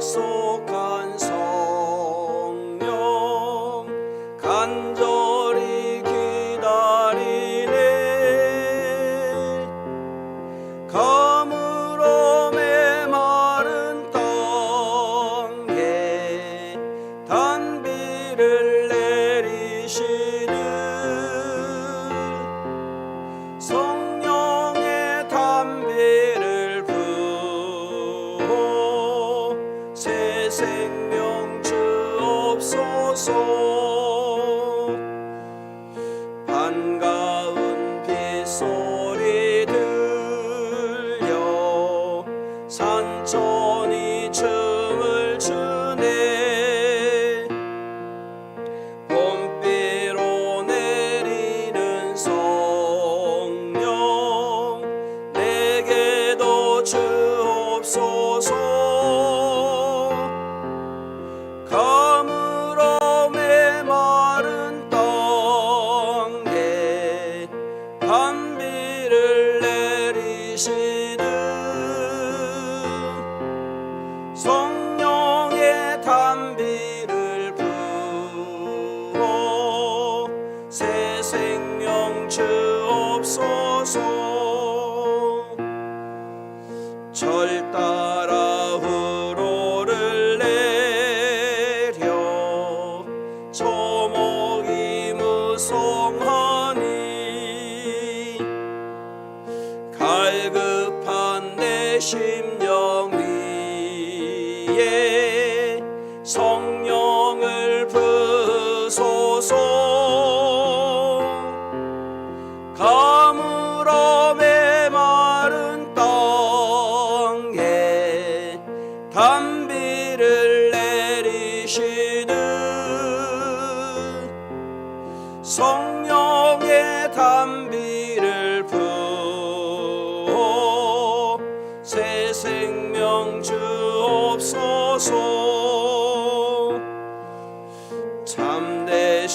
주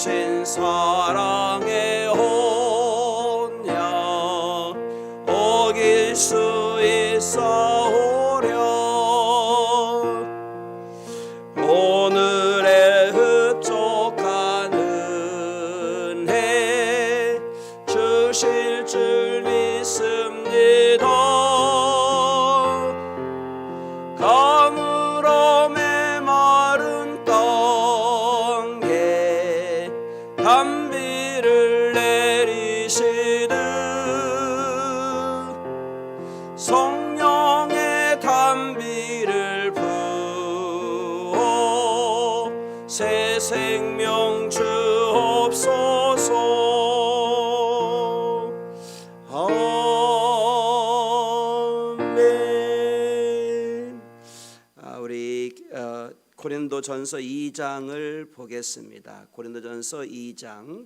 참되신 사랑 새 생명 주옵소서. 아멘. 아, 우리 어, 고린도전서 2장을 보겠습니다. 고린도전서 2장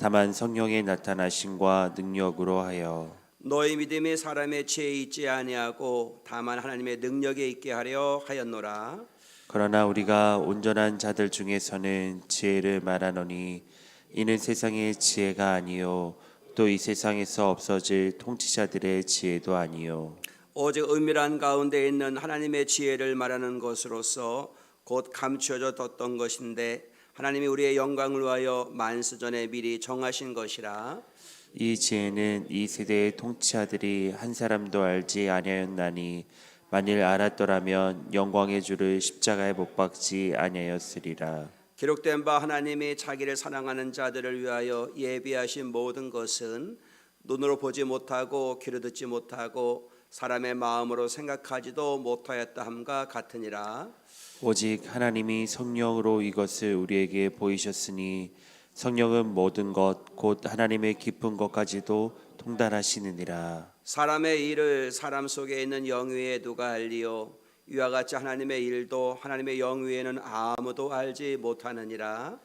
다만 성령의 나타나심과 능력으로 하여 너희 믿음이 사람의 지혜에 있지 아니하고 다만 하나님의 능력에 있게 하려 하였노라. 그러나 우리가 온전한 자들 중에서는 지혜를 말하노니 이는 세상의 지혜가 아니요 또 이 세상에서 없어질 통치자들의 지혜도 아니요. 오직 은밀한 가운데 있는 하나님의 지혜를 말하는 것으로서 곧 감추어져 뒀던 것인데 하나님이 우리의 영광을 위하여 만수전에 미리 정하신 것이라 이 지혜는 이 세대의 통치자들이 한 사람도 알지 아니하였나니 만일 알았더라면 영광의 주를 십자가에 못 박지 아니하였으리라. 기록된 바 하나님이 자기를 사랑하는 자들을 위하여 예비하신 모든 것은 눈으로 보지 못하고 귀로 듣지 못하고 사람의 마음으로 생각하지도 못하였다 함과 같으니라. 오직 하나님이 성령으로 이것을 우리에게 보이셨으니 성령은 모든 것 곧 하나님의 깊은 것까지도 통달하시느니라. 사람의 일을 사람 속에 있는 영위에 누가 알리요? 이와 같이 하나님의 일도 하나님의 영위에는 아무도 알지 못하느니라.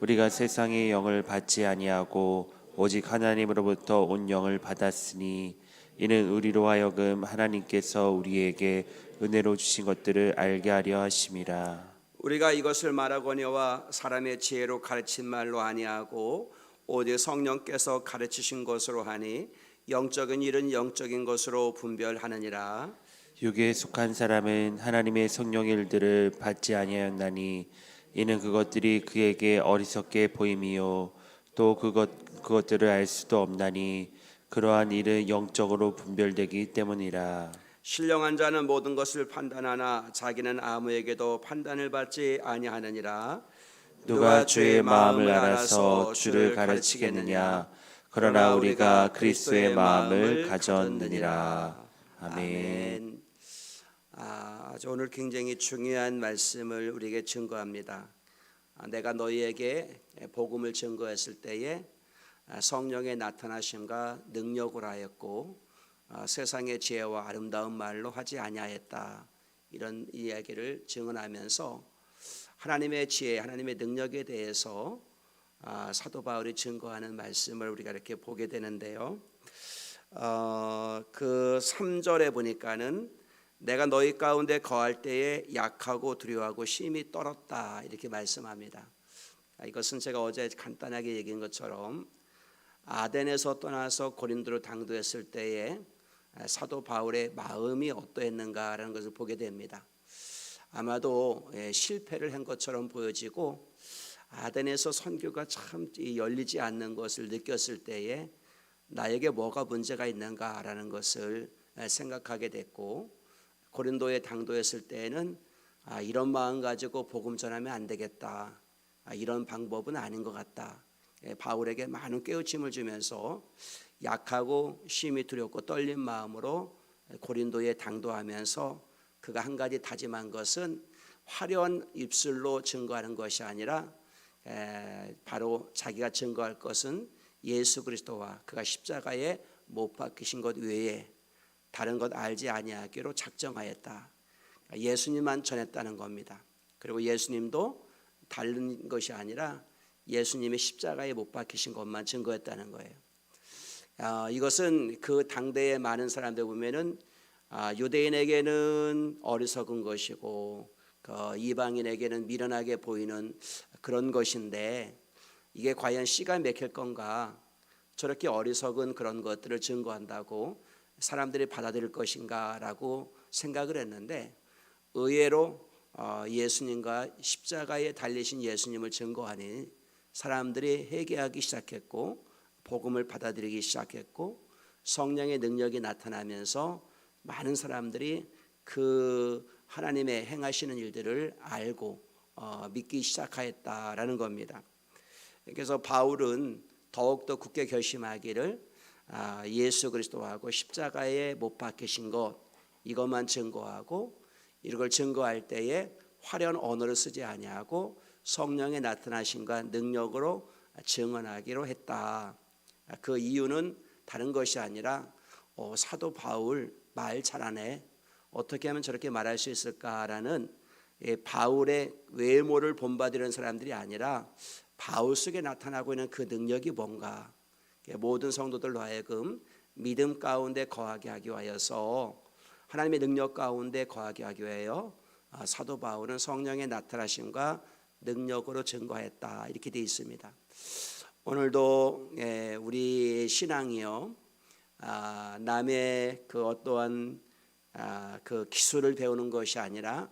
우리가 세상의 영을 받지 아니하고 오직 하나님으로부터 온 영을 받았으니 이는 우리로 하여금 하나님께서 우리에게 은혜로 주신 것들을 알게 하려 하심이라. 우리가 이것을 말하거니와 사람의 지혜로 가르친 말로 아니하고 오직 성령께서 가르치신 것으로 하니 영적인 일은 영적인 것으로 분별하느니라 육에 속한 사람은 하나님의 성령 일들을 받지 아니하였나니 이는 그것들이 그에게 어리석게 보임이요 또 그것 그것들을 알 수도 없나니 그러한 일은 영적으로 분별되기 때문이라. 신령한 자는 모든 것을 판단하나 자기는 아무에게도 판단을 받지 아니하느니라. 누가 주의 마음을 알아서 주를 가르치겠느냐? 그러나 우리가 그리스도의 마음을 가졌느니라. 아멘. 아, 아주 오늘 굉장히 중요한 말씀을 우리에게 증거합니다. 아, 내가 너희에게 복음을 증거했을 때에 아, 성령의 나타나심과 능력을 하였고 아, 세상의 지혜와 아름다운 말로 하지 아니하였다. 이런 이야기를 증언하면서 하나님의 지혜, 하나님의 능력에 대해서 아, 사도 바울이 증거하는 말씀을 우리가 이렇게 보게 되는데요. 어, 그 3절에 보니까는 내가 너희 가운데 거할 때에 약하고 두려워하고 심히 떨었다 이렇게 말씀합니다. 아, 이것은 제가 어제 간단하게 얘기한 것처럼 아덴에서 떠나서 고린도로 당도했을 때에 아, 사도 바울의 마음이 어떠했는가라는 것을 보게 됩니다. 아마도 예, 실패를 한 것처럼 보여지고 아덴에서 선교가 참이 열리지 않는 것을 느꼈을 때에 나에게 뭐가 문제가 있는가라는 것을 예, 생각하게 됐고 고린도에 당도했을 때에는 아, 이런 마음 가지고 복음 전하면 안 되겠다. 아, 이런 방법은 아닌 것 같다. 예, 바울에게 많은 깨우침을 주면서 약하고 심히 두렵고 떨린 마음으로 고린도에 당도하면서 그가 한 가지 다짐한 것은 화려한 입술로 증거하는 것이 아니라 에, 바로 자기가 증거할 것은 예수 그리스도와 그가 십자가에 못 박히신 것 외에 다른 것 알지 아니하기로 작정하였다. 예수님만 전했다는 겁니다. 그리고 예수님도 다른 것이 아니라 예수님이 십자가에 못 박히신 것만 증거했다는 거예요. 아, 이것은 그 당대의 많은 사람들 보면은 아, 유대인에게는 어리석은 것이고 그 이방인에게는 미련하게 보이는 그런 것인데 이게 과연 씨가 맥힐 건가? 저렇게 어리석은 그런 것들을 증거한다고 사람들이 받아들일 것인가라고 생각을 했는데 의외로 어, 예수님과 십자가에 달리신 예수님을 증거하니 사람들이 회개하기 시작했고 복음을 받아들이기 시작했고 성령의 능력이 나타나면서 많은 사람들이 그 하나님의 행하시는 일들을 알고 어, 믿기 시작하였다라는 겁니다. 그래서 바울은 더욱더 굳게 결심하기를 아, 예수 그리스도하고 십자가에 못 박히신 것 이것만 증거하고 이걸 증거할 때에 화려한 언어를 쓰지 아니하고 성령의 나타나심과 능력으로 증언하기로 했다. 그 이유는 다른 것이 아니라 어, 사도 바울 말 잘하네. 어떻게 하면 저렇게 말할 수 있을까라는 예, 바울의 외모를 본받으려는 사람들이 아니라 바울 속에 나타나고 있는 그 능력이 뭔가 예, 모든 성도들로 하여금 믿음 가운데 거하게 하기 위하여서 하나님의 능력 가운데 거하게 하기 위하여 아, 사도 바울은 성령의 나타나심과 능력으로 증거했다 이렇게 되어 있습니다. 오늘도 예, 우리 신앙이요 아, 남의 그 어떠한 아, 그 기술을 배우는 것이 아니라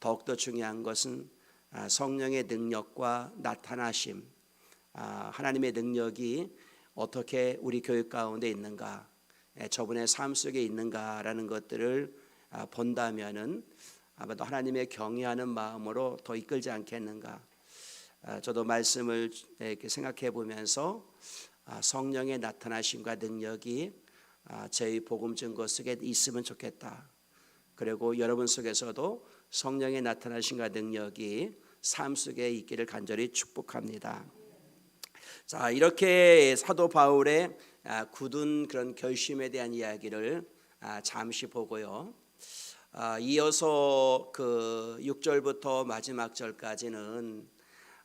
더욱더 중요한 것은 아, 성령의 능력과 나타나심, 아, 하나님의 능력이 어떻게 우리 교육 가운데 있는가, 예, 저분의 삶 속에 있는가라는 것들을 아, 본다면은 아마도 하나님의 경외하는 마음으로 더 이끌지 않겠는가. 아, 저도 말씀을 이렇게 생각해 보면서 아, 성령의 나타나심과 능력이 아, 저희 복음 증거 속에 있으면 좋겠다. 그리고 여러분 속에서도 성령의 나타나신가 능력이 삶 속에 있기를 간절히 축복합니다. 자 이렇게 사도 바울의 아, 굳은 그런 결심에 대한 이야기를 아, 잠시 보고요. 아, 이어서 그 6절부터 마지막 절까지는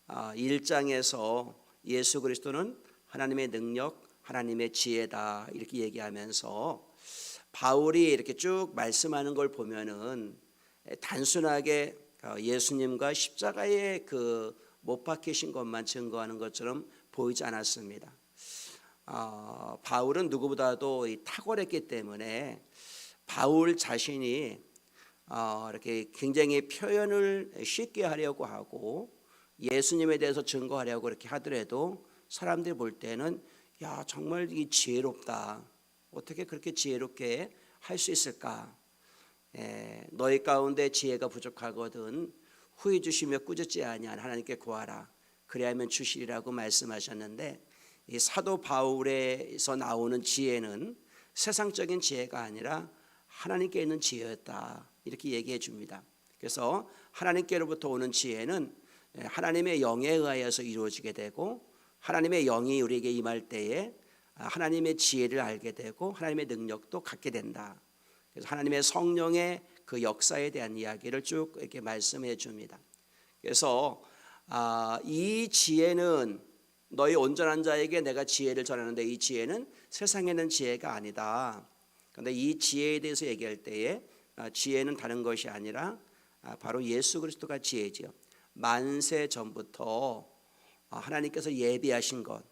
아, 1장에서 예수 그리스도는 하나님의 능력, 하나님의 지혜다 이렇게 얘기하면서 바울이 이렇게 쭉 말씀하는 걸 보면은 단순하게 어, 예수님과 십자가에 그 못 박히신 것만 증거하는 것처럼 보이지 않았습니다. 어, 바울은 누구보다도 이 탁월했기 때문에 바울 자신이 어, 이렇게 굉장히 표현을 쉽게 하려고 하고 예수님에 대해서 증거하려고 이렇게 하더라도 사람들이 볼 때는 야 정말 이 지혜롭다. 어떻게 그렇게 지혜롭게 할 수 있을까? 예, 너희 가운데 지혜가 부족하거든 후히 주시며 꾸짖지 아니한 하나님께 구하라. 그리하면 주시리라고 말씀하셨는데 이 사도 바울에서 나오는 지혜는 세상적인 지혜가 아니라 하나님께 있는 지혜였다. 이렇게 얘기해 줍니다. 그래서 하나님께로부터 오는 지혜는 예, 하나님의 영에 의하여서 이루어지게 되고 하나님의 영이 우리에게 임할 때에 아, 하나님의 지혜를 알게 되고 하나님의 능력도 갖게 된다. 그래서 하나님의 성령의 그 역사에 대한 이야기를 쭉 이렇게 말씀해 줍니다. 그래서 아, 이 지혜는 너희 온전한 자에게 내가 지혜를 전하는데 이 지혜는 세상에는 지혜가 아니다. 그런데 이 지혜에 대해서 얘기할 때에 아, 지혜는 다른 것이 아니라 아, 바로 예수 그리스도가 지혜지요. 만세 전부터 아, 하나님께서 예비하신 것,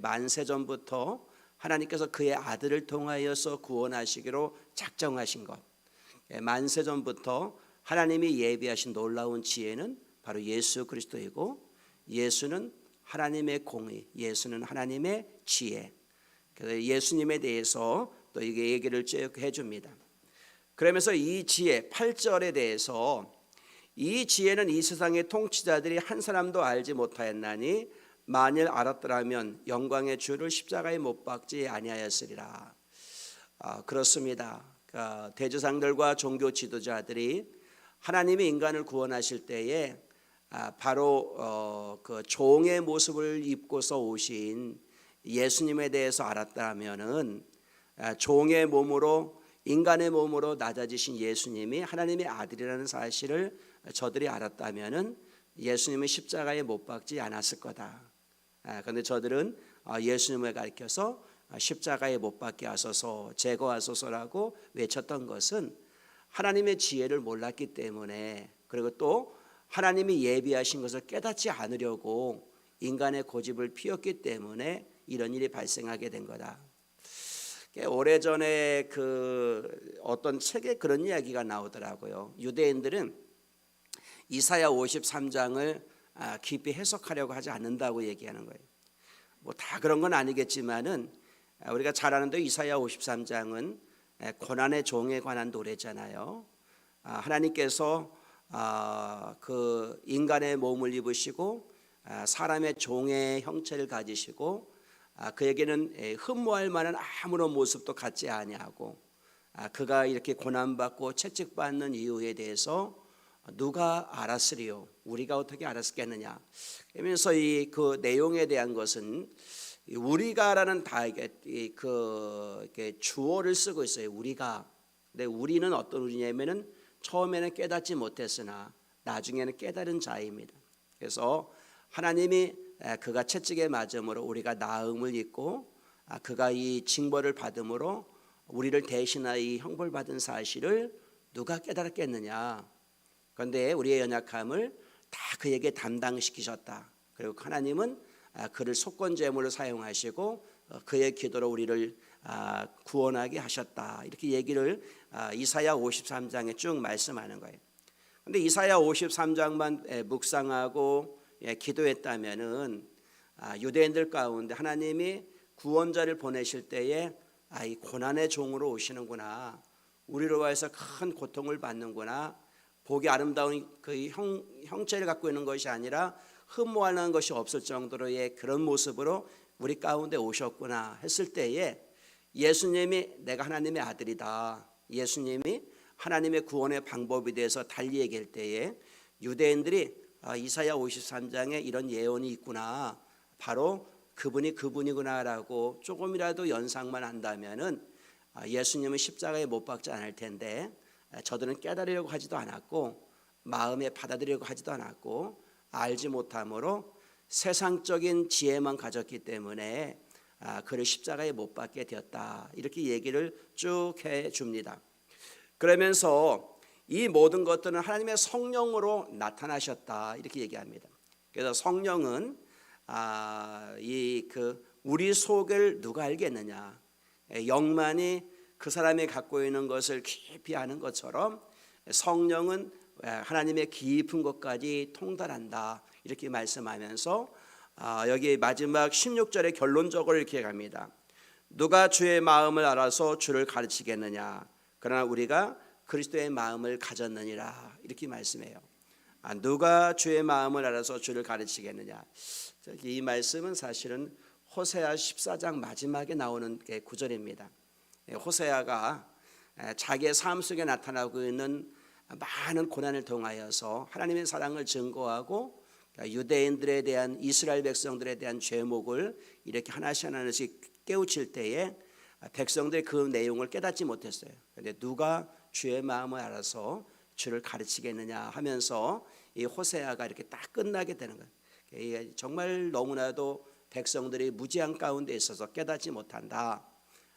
만세 전부터 하나님께서 그의 아들을 통하여서 구원하시기로 작정하신 것, 만세 전부터 하나님이 예비하신 놀라운 지혜는 바로 예수 그리스도이고 예수는 하나님의 공의, 예수는 하나님의 지혜. 그래서 예수님에 대해서 또 이게 얘기를 쭉 해줍니다. 그러면서 이 지혜 8절에 대해서 이 지혜는 이 세상의 통치자들이 한 사람도 알지 못하였나니 만일 알았더라면 영광의 주를 십자가에 못 박지 아니하였으리라. 아, 그렇습니다. 그러니까 대제사장들과 종교 지도자들이 하나님이 인간을 구원하실 때에 아, 바로 어, 그 종의 모습을 입고서 오신 예수님에 대해서 알았다면은 아, 종의 몸으로 인간의 몸으로 낮아지신 예수님이 하나님의 아들이라는 사실을 저들이 알았다면은 예수님은 십자가에 못 박지 않았을 거다. 아, 그런데 저들은 아, 예수님을 가리켜서 아, 십자가에 못 박게 하소서 제거하소서라고 외쳤던 것은 하나님의 지혜를 몰랐기 때문에 그리고 또 하나님이 예비하신 것을 깨닫지 않으려고 인간의 고집을 피웠기 때문에 이런 일이 발생하게 된 거다. 오래전에 그 어떤 책에 그런 이야기가 나오더라고요. 유대인들은 이사야 53장을 아, 깊이 해석하려고 하지 않는다고 얘기하는 거예요. 뭐 다 그런 건 아니겠지만은 아, 우리가 잘 아는데 이사야 53장은 고난의 종에 관한 노래잖아요. 아, 하나님께서 그 인간의 몸을 입으시고 사람의 종의 형체를 가지시고 그에게는 흠모할 만한 아무런 모습도 갖지 아니하고 그가 이렇게 고난받고 채찍받는 이유에 대해서 누가 알았으리요? 우리가 어떻게 알았겠느냐? 그러면서 이 그 내용에 대한 것은 우리가라는 다 이게 그 이렇게 주어를 쓰고 있어요. 우리가. 근데 우리는 어떤 우리냐면은 처음에는 깨닫지 못했으나 나중에는 깨달은 자입니다. 그래서 하나님이 그가 채찍에 맞음으로 우리가 나음을 입고 아, 그가 이 징벌을 받음으로 우리를 대신하여 이 형벌 받은 사실을 누가 깨달았겠느냐? 그런데 우리의 연약함을 다 그에게 담당시키셨다. 그리고 하나님은 아, 그를 속건 제물로 사용하시고 어, 그의 기도로 우리를 아, 구원하게 하셨다. 이렇게 얘기를 아, 이사야 53장에 쭉 말씀하는 거예요. 근데 이사야 53장만 묵상하고 예, 기도했다면은 유대인들 가운데 하나님이 구원자를 보내실 때에 이 고난의 종으로 오시는구나. 우리로 해서 큰 고통을 받는구나. 보기 아름다운 그 형, 형체를 갖고 있는 것이 아니라 흠모하는 것이 없을 정도로의 그런 모습으로 우리 가운데 오셨구나 했을 때에 예수님이 내가 하나님의 아들이다. 예수님이 하나님의 구원의 방법에 대해서 달리 얘기할 때에 유대인들이 아, 이사야 53장에 이런 예언이 있구나. 바로 그분이 그분이구나라고 조금이라도 연상만 한다면은 아, 예수님은 십자가에 못 박지 않을 텐데 아, 저들은 깨달으려고 하지도 않았고 마음에 받아들이려고 하지도 않았고 알지 못함으로 세상적인 지혜만 가졌기 때문에 아, 그를 십자가에 못 박게 되었다 이렇게 얘기를 쭉 해 줍니다. 그러면서 이 모든 것들은 하나님의 성령으로 나타나셨다 이렇게 얘기합니다. 그래서 성령은 아, 이 그 우리 속을 누가 알겠느냐? 예, 영만이 그 사람이 갖고 있는 것을 깊이 아는 것처럼 성령은 예, 하나님의 깊은 것까지 통달한다 이렇게 말씀하면서 아, 여기 마지막 16절에 결론적으로 이렇게 합니다. 누가 주의 마음을 알아서 주를 가르치겠느냐? 그러나 우리가 그리스도의 마음을 가졌느니라 이렇게 말씀해요. 아, 누가 주의 마음을 알아서 주를 가르치겠느냐? 이 말씀은 사실은 호세아 14장 마지막에 나오는 게 구절입니다. 예, 호세아가 에, 자기의 삶 속에 나타나고 있는 많은 고난을 통하여서 하나님의 사랑을 증거하고 그러니까 유대인들에 대한 이스라엘 백성들에 대한 죄목을 이렇게 하나씩 하나씩 깨우칠 때에 백성들이 그 내용을 깨닫지 못했어요. 그런데 누가 주의 마음을 알아서 주를 가르치겠느냐 하면서 이 호세아가 이렇게 딱 끝나게 되는 거예요. 정말 너무나도 백성들이 무지한 가운데 있어서 깨닫지 못한다.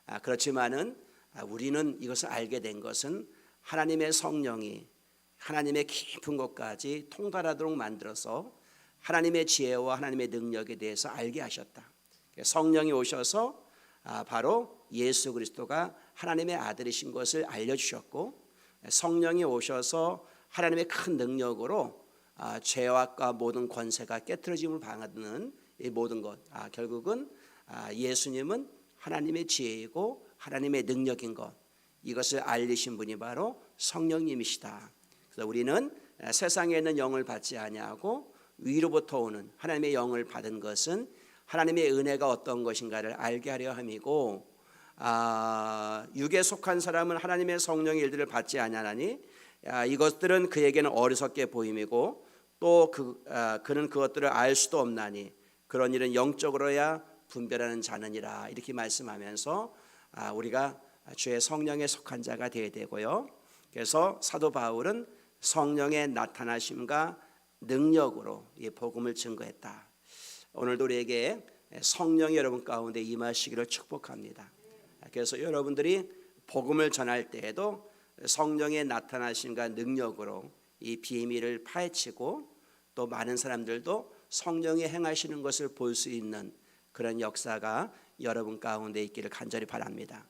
아, 그렇지만은 아, 우리는 이것을 알게 된 것은 하나님의 성령이 하나님의 깊은 것까지 통달하도록 만들어서 하나님의 지혜와 하나님의 능력에 대해서 알게 하셨다. 성령이 오셔서 아, 바로 예수 그리스도가 하나님의 아들이신 것을 알려주셨고 성령이 오셔서 하나님의 큰 능력으로 아, 죄악과 모든 권세가 깨트려짐을 방하는 이 모든 것 아, 결국은 아, 예수님은 하나님의 지혜이고 하나님의 능력인 것 이것을 알리신 분이 바로 성령님이시다. 그래서 우리는 세상에 있는 영을 받지 아니하고 위로부터 오는 하나님의 영을 받은 것은 하나님의 은혜가 어떤 것인가를 알게 하려 함이고 아, 육에 속한 사람은 하나님의 성령의 일들을 받지 아니하나니 아, 이것들은 그에게는 어리석게 보임이고 또 그, 아, 그는 그것들을 알 수도 없나니 그런 일은 영적으로야 분별하는 자는이라 이렇게 말씀하면서 아, 우리가 주의 성령에 속한 자가 되어야 되고요. 그래서 사도 바울은 성령의 나타나심과 능력으로 이 복음을 증거했다. 오늘도 우리에게 성령이 여러분 가운데 임하시기를 축복합니다. 그래서 여러분들이 복음을 전할 때에도 성령의 나타나심과 능력으로 이 비밀을 파헤치고 또 많은 사람들도 성령이 행하시는 것을 볼 수 있는 그런 역사가 여러분 가운데 있기를 간절히 바랍니다.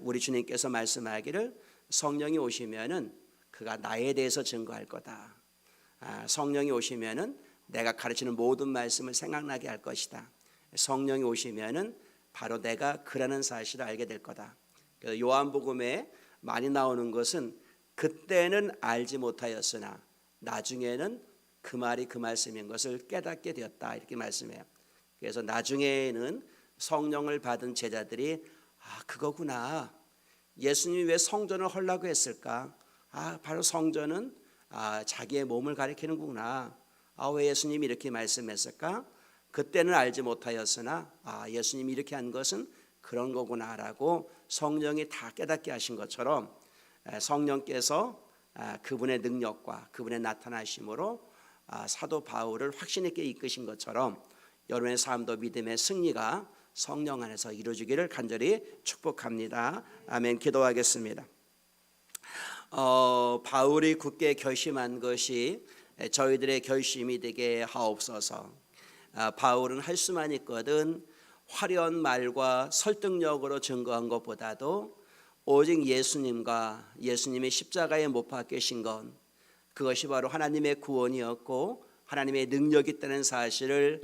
우리 주님께서 말씀하기를 성령이 오시면은 그가 나에 대해서 증거할 거다. 아, 성령이 오시면은 내가 가르치는 모든 말씀을 생각나게 할 것이다. 성령이 오시면은 바로 내가 그라는 사실을 알게 될 거다. 요한복음에 많이 나오는 것은 그때는 알지 못하였으나 나중에는 그 말이 그 말씀인 것을 깨닫게 되었다 이렇게 말씀해요. 그래서 나중에는 성령을 받은 제자들이 아 그거구나. 예수님이 왜 성전을 헐라고 했을까? 아 바로 성전은 아 자기의 몸을 가리키는구나. 아 왜 예수님이 이렇게 말씀했을까? 그때는 알지 못하였으나 아 예수님이 이렇게 한 것은 그런 거구나라고 성령이 다 깨닫게 하신 것처럼 성령께서 아, 그분의 능력과 그분의 나타나심으로 아, 사도 바울을 확신 있게 이끄신 것처럼 여러분의 삶도 믿음의 승리가 성령 안에서 이루어지기를 간절히 축복합니다. 아멘. 기도하겠습니다. 어, 바울이 굳게 결심한 것이 저희들의 결심이 되게 하옵소서. 아, 바울은 할 수만 있거든 화려한 말과 설득력으로 증거한 것보다도 오직 예수님과 예수님의 십자가에 못 박히신 건 그것이 바로 하나님의 구원이었고 하나님의 능력이 있다는 사실을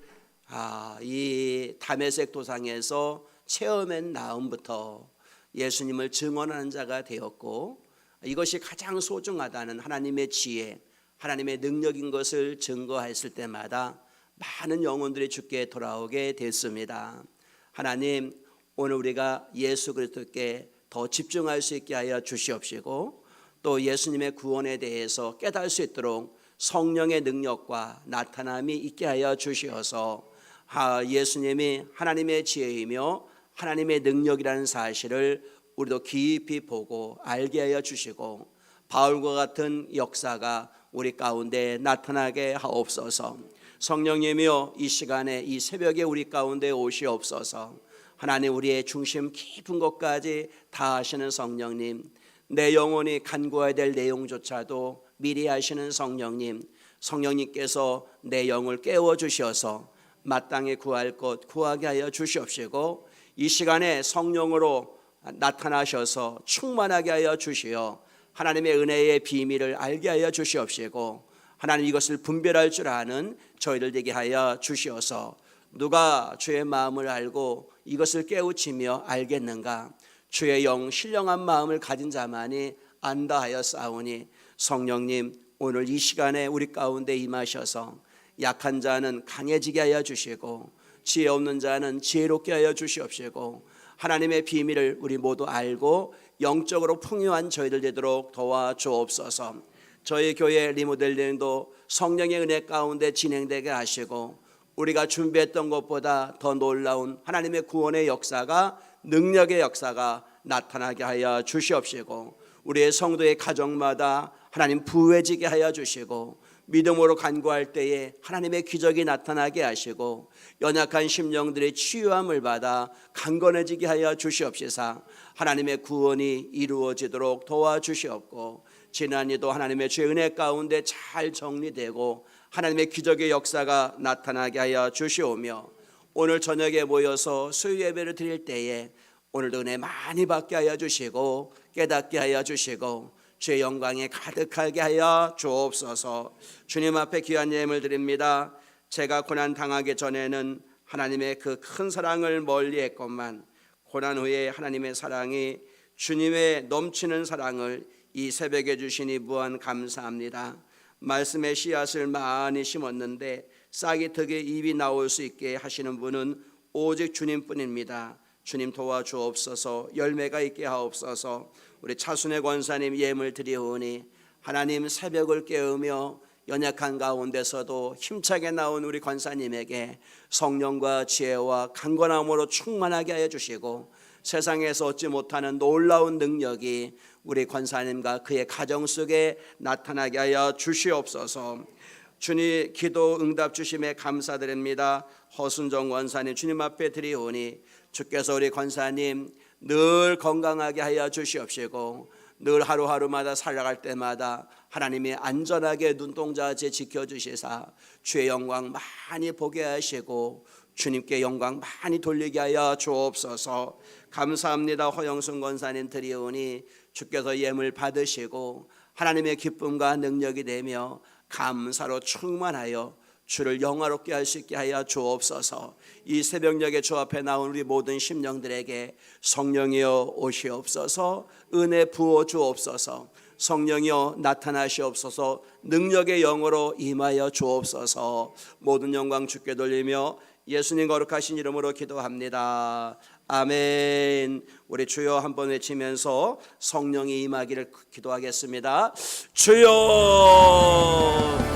아, 이 담에색 도상에서 체험한 다음부터 예수님을 증언하는 자가 되었고 이것이 가장 소중하다는 하나님의 지혜, 하나님의 능력인 것을 증거했을 때마다 많은 영혼들이 주께 돌아오게 됐습니다. 하나님 오늘 우리가 예수 그리스도께 더 집중할 수 있게 하여 주시옵시고 또 예수님의 구원에 대해서 깨달을 수 있도록 성령의 능력과 나타남이 있게 하여 주시어서 하- 예수님이 하나님의 지혜이며 하나님의 능력이라는 사실을 우리도 깊이 보고 알게 하여 주시고 바울과 같은 역사가 우리 가운데 나타나게 하옵소서. 성령님이여 이 시간에 이 새벽에 우리 가운데 오시옵소서. 하나님 우리의 중심 깊은 곳까지 다 하시는 성령님 내 영혼이 간구해야 될 내용조차도 미리 하시는 성령님 성령님께서 내 영을 깨워 주셔서 마땅히 구할 것 구하게 하여 주시옵시고 이 시간에 성령으로 나타나셔서 충만하게 하여 주시어 하나님의 은혜의 비밀을 알게 하여 주시옵시고 하나님 이것을 분별할 줄 아는 저희들 되게 하여 주시어서 누가 주의 마음을 알고 이것을 깨우치며 알겠는가? 주의 영 신령한 마음을 가진 자만이 안다 하여 싸우니 성령님 오늘 이 시간에 우리 가운데 임하셔서 약한 자는 강해지게 하여 주시고 지혜 없는 자는 지혜롭게 하여 주시옵시고 하나님의 비밀을 우리 모두 알고 영적으로 풍요한 저희들 되도록 도와주옵소서. 저희 교회 리모델링도 성령의 은혜 가운데 진행되게 하시고 우리가 준비했던 것보다 더 놀라운 하나님의 구원의 역사가 능력의 역사가 나타나게 하여 주시옵시고 우리의 성도의 가정마다 하나님 부해지게 하여 주시고 믿음으로 간구할 때에 하나님의 기적이 나타나게 하시고 연약한 심령들의 치유함을 받아 강건해지게 하여 주시옵시사. 하나님의 구원이 이루어지도록 도와주시옵고 지난이도 하나님의 죄 은혜 가운데 잘 정리되고 하나님의 기적의 역사가 나타나게 하여 주시오며 오늘 저녁에 모여서 수요 예배를 드릴 때에 오늘도 은혜 많이 받게 하여 주시고 깨닫게 하여 주시고 주의 영광에 가득하게 하여 주옵소서. 주님 앞에 귀한 예물 드립니다. 제가 고난 당하기 전에는 하나님의 그 큰 사랑을 멀리했건만 고난 후에 하나님의 사랑이 주님의 넘치는 사랑을 이 새벽에 주시니 무한 감사합니다. 말씀의 씨앗을 많이 심었는데 싹이 덕에 입이 나올 수 있게 하시는 분은 오직 주님뿐입니다. 주님 도와주옵소서 열매가 있게 하옵소서 우리 차순의 권사님 예물 드리오니 하나님 새벽을 깨우며 연약한 가운데서도 힘차게 나온 우리 권사님에게 성령과 지혜와 강건함으로 충만하게 하여 주시고 세상에서 얻지 못하는 놀라운 능력이 우리 권사님과 그의 가정 속에 나타나게 하여 주시옵소서. 주님 기도 응답 주심에 감사드립니다. 허순정 권사님 주님 앞에 드리오니 주께서 우리 권사님 늘 건강하게 하여 주시옵시고 늘 하루하루마다 살아갈 때마다 하나님이 안전하게 눈동자째 지켜주시사 주의 영광 많이 보게 하시고 주님께 영광 많이 돌리게 하여 주옵소서. 감사합니다. 허영순 권사님 드리오니 주께서 예물 받으시고 하나님의 기쁨과 능력이 되며 감사로 충만하여 주를 영화롭게 할 수 있게 하여 주옵소서. 이 새벽녘에 주 앞에 나온 우리 모든 심령들에게 성령이여 오시옵소서. 은혜 부어 주옵소서. 성령이여 나타나시옵소서. 능력의 영으로 임하여 주옵소서. 모든 영광 주께 돌리며 예수님 거룩하신 이름으로 기도합니다. 아멘. 우리 주여 한번 외치면서 성령이 임하기를 기도하겠습니다. 주여